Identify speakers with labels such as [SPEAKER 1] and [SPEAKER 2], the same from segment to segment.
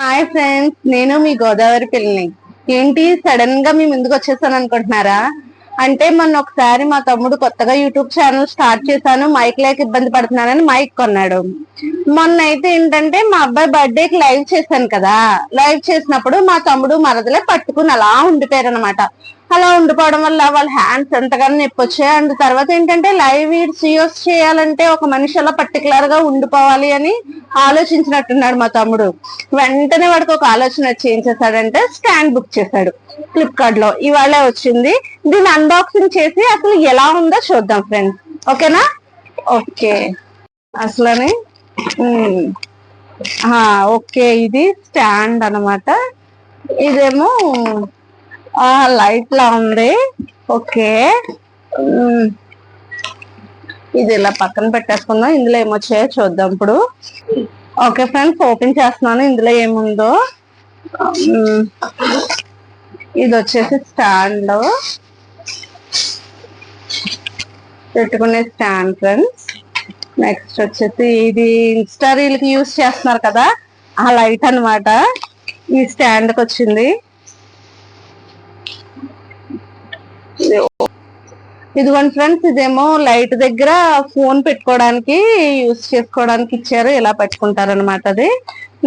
[SPEAKER 1] Hi friends నేను మీ గోదావరి పిల్లని. ఏంటి సడన్గా మీ ముందుకు వచ్చేసాను అనుకుంటున్నారా? అంటే మొన్న ఒకసారి మా తమ్ముడు కొత్తగా యూట్యూబ్ ఛానల్ స్టార్ట్ చేశాను మైక్ లేక ఇబ్బంది పడుతున్నానని మైక్ కొన్నాడు. మొన్న అయితే ఏంటంటే మా అబ్బాయి బర్త్డేకి లైవ్ చేశాను కదా. లైవ్ చేసినప్పుడు మా తమ్ముడు మరదలే పట్టుకుని అలా ఉండిపోయారు అనమాట అలా ఉండిపోవడం వల్ల వాళ్ళ హ్యాండ్స్ ఎంతగానో నొప్పి వచ్చాయి. అండ్ తర్వాత ఏంటంటే లైవ్ వీడియోస్ చేయాలంటే ఒక మనిషి అలా పర్టికులర్గా ఉండిపోవాలి అని ఆలోచించినట్టున్నాడు మా తమ్ముడు. వెంటనే వాడికి ఒక ఆలోచన వచ్చి ఏం చేశాడంటే స్టాండ్ బుక్ చేశాడు ఫ్లిప్కార్ట్లో. ఇవాళ వచ్చింది. దీన్ని అన్బాక్సింగ్ చేసి అసలు ఎలా ఉందో చూద్దాం ఫ్రెండ్స్ ఓకేనా? ఓకే. అసలని ఓకే. ఇది స్టాండ్ అన్నమాట. ఇదేమో లైట్ లా ఉంది. ఓకే. ఇది ఇలా పక్కన పెట్టేసుకుందాం. ఇందులో ఏమొచ్చాయో చూద్దాం ఇప్పుడు. ఓకే ఫ్రెండ్స్ ఓపెన్ చేస్తున్నాను. ఇందులో ఏముందో? ఇది వచ్చేసి స్టాండ్. పెట్టుకునే స్టాండ్ ఫ్రెండ్స్. నెక్స్ట్ వచ్చేసి ఇది ఇన్స్టా రీల్కి యూస్ చేస్తున్నారు కదా? ఆ లైట్ అన్నమాట. ఈ స్టాండ్కి వచ్చింది. ఇదిగోండి ఫ్రెండ్స్ ఇదేమో లైట్ దగ్గర ఫోన్ పెట్టుకోవడానికి యూస్ చేసుకోవడానికి ఇచ్చారు ఇలా పెట్టుకుంటారు అనమాట అది.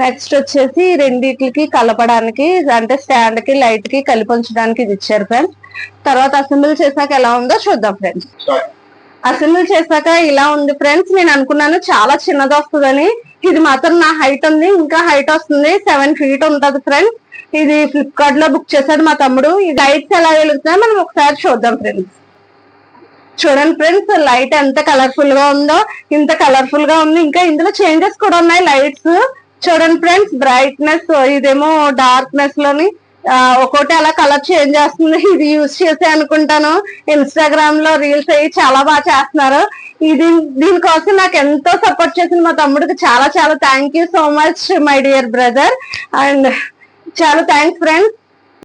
[SPEAKER 1] నెక్స్ట్ వచ్చేసి రెండిట్లకి కలపడానికి అంటే స్టాండ్కి లైట్కి కలిపి ఉంచడానికి ఇది ఇచ్చారు ఫ్రెండ్స్. తర్వాత అసెంబ్లీ చేశాక ఎలా ఉందో చూద్దాం ఫ్రెండ్స్. అసెంబ్లీ చేశాక ఇలా ఉంది ఫ్రెండ్స్ నేను అనుకున్నాను చాలా చిన్నది వస్తుందని ఇది మాత్రం నా హైట్ ఉంది ఇంకా హైట్ వస్తుంది సెవెన్ ఫీట్ ఉంటది ఫ్రెండ్స్. ఇది ఫ్లిప్కార్ట్లో బుక్ చేశాడు మా తమ్ముడు. ఈ లైట్స్ ఎలా వెలుగుతున్నాయి మనం ఒకసారి చూద్దాం ఫ్రెండ్స్ చూడండి ఫ్రెండ్స్ లైట్ ఎంత కలర్ఫుల్గా ఉందో ఇంత కలర్ఫుల్గా ఉంది. ఇంకా ఇందులో చేంజెస్ కూడా ఉన్నాయి లైట్స్ చూడండి ఫ్రెండ్స్ బ్రైట్నెస్ ఇదేమో డార్క్నెస్లోని ఒక్కోటి అలా కలర్ చేంజ్ చేస్తుంది. ఇది యూజ్ చేసే అనుకుంటాను. ఇన్స్టాగ్రామ్లో రీల్స్ అయ్యి చాలా బాగా చేస్తున్నారు. ఇది దీనికోసం నాకు ఎంతో సపోర్ట్ చేసిన మా తమ్ముడికి. చాలా చాలా thank you so much my dear brother and చాలా థ్యాంక్స్ ఫ్రెండ్స్